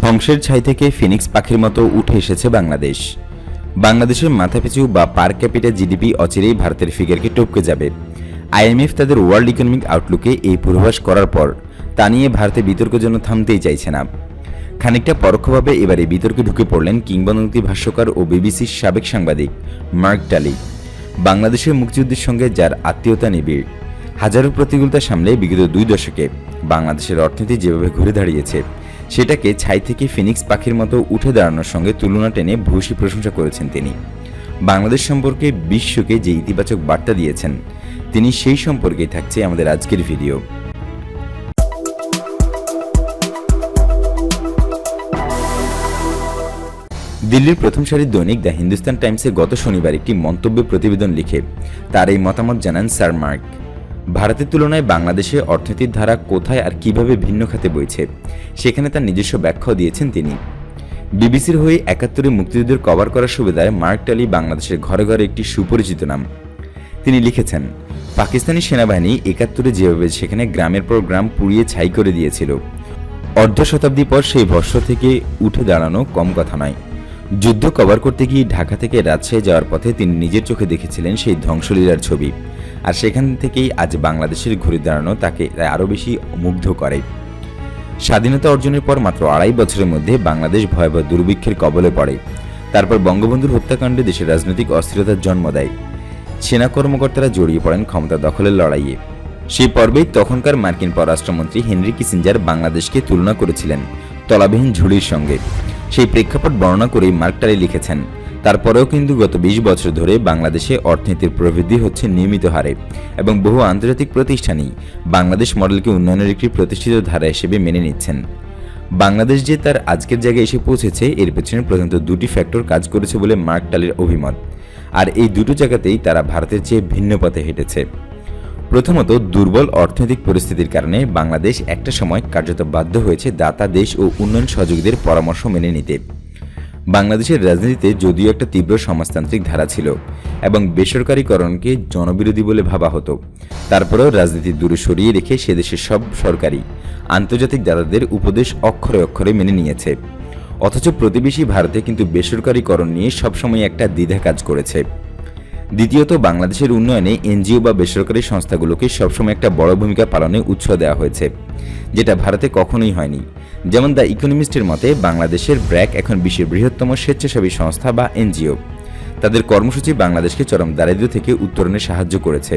ধ্বংসের ছাই থেকে ফিনিক্স পাখির মতো উঠে এসেছে বাংলাদেশ। বাংলাদেশের মাথাপিছু বা পার ক্যাপিটা জিডিপি অচিরেই ভারতের ফিগারকে টপকে যাবে। আইএমএফ তাদের ওয়ার্ল্ড ইকোনমিক আউটলুকে এই পূর্বাভাস করার পর, তা নিয়ে ভারতে বিতর্ক যেন থামতেই চাইছে না। খানিকটা পরোক্ষভাবে এবারে বিতর্কে ঢুকে পড়লেন কিংবদন্তি ভাষ্যকার ও বিবিসির সাবেক সাংবাদিক মার্ক টালি বাংলাদেশের মুক্তিযুদ্ধের সঙ্গে যার আত্মীয়তা নিবিড়, হাজারো প্রতিকূলতা সামলে বিগত দুই দশকে বাংলাদেশের অর্থনীতি যেভাবে ঘুরে দাঁড়িয়েছে সেটাকে ছাই থেকে ফিনিক্স পাখির মতো উঠে দাঁড়ানোর সঙ্গে তুলনা টেনে ভূয়সী প্রশংসা করেছেন তিনি। বাংলাদেশ সম্পর্কে বিশ্বকে যে ইতিবাচক বার্তা দিয়েছেন, তিনি সেই সম্পর্কেই থাকছে আমাদের আজকের ভিডিও। দিল্লির প্রথম সারির দৈনিক দ্য হিন্দুস্তান টাইমসে গত শনিবার একটি মন্তব্য প্রতিবেদন লিখে, তার এই মতামত জানান স্যার মার্ক। ভারতের তুলনায় বাংলাদেশে অর্থনীতির ধারা কোথায় আর কীভাবে ভিন্ন খাতে বইছে, সেখানে তার নিজস্ব ব্যাখ্যাও দিয়েছেন তিনি। বিবিসির হয়ে একাত্তরে মুক্তিযুদ্ধের কভার করার সুবিধায় মার্ক টালি বাংলাদেশের ঘরে ঘরে একটি সুপরিচিত নাম। তিনি লিখেছেন, পাকিস্তানি সেনাবাহিনী একাত্তরে যেভাবে সেখানে গ্রামের পর গ্রাম পুড়িয়ে ছাই করে দিয়েছিল, অর্ধ শতাব্দী পর সেই ভস্য থেকে উঠে দাঁড়ানো কম কথা নয়। যুদ্ধ কভার করতে গিয়ে ঢাকা থেকে রাজশাহী যাওয়ার পথে তিনি নিজের চোখে দেখেছিলেন সেই ধ্বংসলীলার ছবি। আর সেখান থেকেই আজ বাংলাদেশের ঘুরে দাঁড়ানো তাকে আরও বেশি মুগ্ধ করে। স্বাধীনতা অর্জনের পর মাত্র আড়াই বছরের মধ্যে বাংলাদেশ ভয়াবহ দুর্ভিক্ষের কবলে পড়ে। তারপর বঙ্গবন্ধুর হত্যাকাণ্ডে দেশের রাজনৈতিক অস্থিরতার জন্ম দেয়। সেনা কর্মকর্তারা জড়িয়ে পড়েন ক্ষমতা দখলের লড়াইয়ে। সেই পর্বেই তখনকার মার্কিন পররাষ্ট্রমন্ত্রী হেনরি কিসিঞ্জার বাংলাদেশকে তুলনা করেছিলেন তলাবিহীন ঝুড়ির সঙ্গে। সেই প্রেক্ষাপট বর্ণনা করেই মার্কটারি লিখেছেন তারপরেও কিন্তু গত বিশ বছর ধরে বাংলাদেশে অর্থনীতির প্রবৃদ্ধি হচ্ছে নিয়মিত হারে এবং বহু আন্তর্জাতিক প্রতিষ্ঠানই বাংলাদেশ মডেলকে উন্নয়নের একটি প্রতিষ্ঠিত ধারা হিসেবে মেনে নিচ্ছেন। বাংলাদেশ যে তার আজকের জায়গায় এসে পৌঁছেছে, এর পেছনে প্রধানত দুটি ফ্যাক্টর কাজ করেছে বলে মার্ক টালির অভিমত। আর এই দুটো জায়গাতেই তারা ভারতের চেয়ে ভিন্ন পথে হেঁটেছে। প্রথমত, দুর্বল অর্থনৈতিক পরিস্থিতির কারণে বাংলাদেশ একটা সময় কার্যত বাধ্য হয়েছে দাতা দেশ ও উন্নয়ন সহযোগীদের পরামর্শ মেনে নিতে। বাংলাদেশের রাজনীতিতে যদিও একটা তীব্র সমাজতান্ত্রিক ধারা ছিল এবং বেসরকারীকরণকে জনবিরোধী বলে ভাবা হতো। তারপরেও রাজনীতি দূরে সরিয়ে রেখে সে দেশের সব সরকারি আন্তর্জাতিক দাতাদের উপদেশ অক্ষরে অক্ষরে মেনে নিয়েছে। অথচ প্রতিবেশী ভারতে কিন্তু বেসরকারীকরণ নিয়ে সবসময় একটা দ্বিধা কাজ করেছে। দ্বিতীয়ত, বাংলাদেশের উন্নয়নে এনজিও বা বেসরকারি সংস্থাগুলোকে সবসময় একটা বড় ভূমিকা পালনে উৎসাহ দেওয়া হয়েছে, যেটা ভারতে কখনোই হয়নি। যেমন দ্য ইকোনমিস্টের মতে, বাংলাদেশের ব্র্যাক এখন বিশ্বের বৃহত্তম স্বেচ্ছাসেবী সংস্থা বা এনজিও। তাদের কর্মসূচি বাংলাদেশকে চরম দারিদ্র্য থেকে উত্তরণে সাহায্য করেছে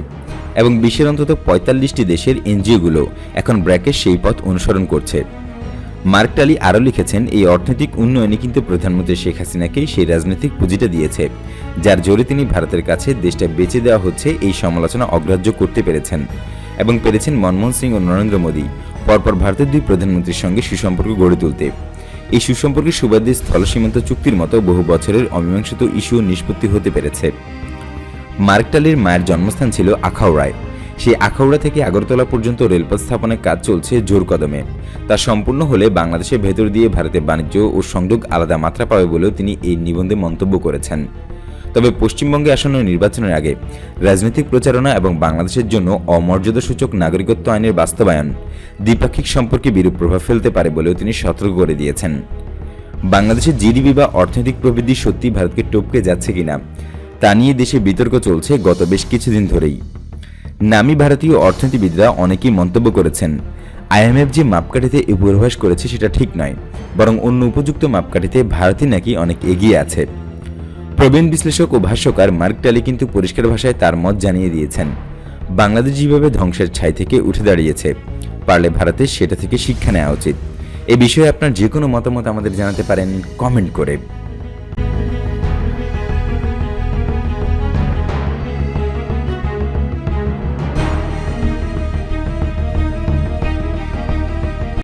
এবং বিশ্বের অন্তত পঁয়তাল্লিশটি দেশের এনজিওগুলো এখন ব্র্যাকের সেই পথ অনুসরণ করছে। মার্ক টালি আরও লিখেছেন, এই অর্থনৈতিক উন্নয়নে কিন্তু প্রধানমন্ত্রী শেখ হাসিনাকেই সেই রাজনৈতিক পুঁজিটা দিয়েছে, যার জোরে তিনি ভারতের কাছে দেশটা বেঁচে দেওয়া হচ্ছে এই সমালোচনা অগ্রাহ্য করতে পেরেছেন এবং পেরেছেন মনমোহন সিং ও নরেন্দ্র মোদী। পরপর ভারতের দুই প্রধানমন্ত্রীর সঙ্গে সুসম্পর্ক গড়ে তুলতে। এই সুসম্পর্কের সুবাদে স্থল সীমান্ত চুক্তির মতো বহু বছরের অমীমাংসিত ইস্যু নিষ্পত্তি হতে পেরেছে। মার্কটালির মায়ের জন্মস্থান ছিল আখাউড়ায়। সেই আখাউড়া থেকে আগরতলা পর্যন্ত রেলপথ স্থাপনের কাজ চলছে জোর কদমে। তা সম্পূর্ণ হলে বাংলাদেশের ভেতর দিয়ে ভারতের বাণিজ্য ও সংযোগ আলাদা মাত্রা পাবে বলেও তিনি এই নিবন্ধে মন্তব্য করেছেন। তবে পশ্চিমবঙ্গে আসন্ন নির্বাচনের আগে রাজনৈতিক প্রচারণা এবং বাংলাদেশের জন্য অমর্যাদাসূচক নাগরিকত্ব আইনের বাস্তবায়ন দ্বিপাক্ষিক সম্পর্কে বিরূপ প্রভাব ফেলতে পারে বলেও তিনি সতর্ক করে দিয়েছেন। বাংলাদেশের জিডিপি বা অর্থনৈতিক প্রবৃদ্ধি সত্যি ভারতকে টপকে যাচ্ছে কিনা, তা নিয়ে দেশে বিতর্ক চলছে গত বেশ কিছুদিন ধরেই। নামী ভারতীয় অর্থনীতিবিদরা অনেকেই মন্তব্য করেছেন আইএমএফ যে মাপকাঠিতে পূর্বাভাস করেছে সেটা ঠিক নয়, বরং অন্য উপযুক্ত মাপকাঠিতে ভারতই নাকি অনেক এগিয়ে আছে। প্রবীণ বিশ্লেষক ও ভাষ্যকার মার্ক টালি কিন্তু পরিষ্কার ভাষায় তার মত জানিয়ে দিয়েছেন। বাংলাদেশ যেভাবে ধ্বংসের ছাই থেকে উঠে দাঁড়িয়েছে, পারলে ভারতে সেটা থেকে শিক্ষা নেওয়া উচিত। এ বিষয়ে আপনার যে কোনো মতামত আমাদের জানাতে পারেন কমেন্ট করে।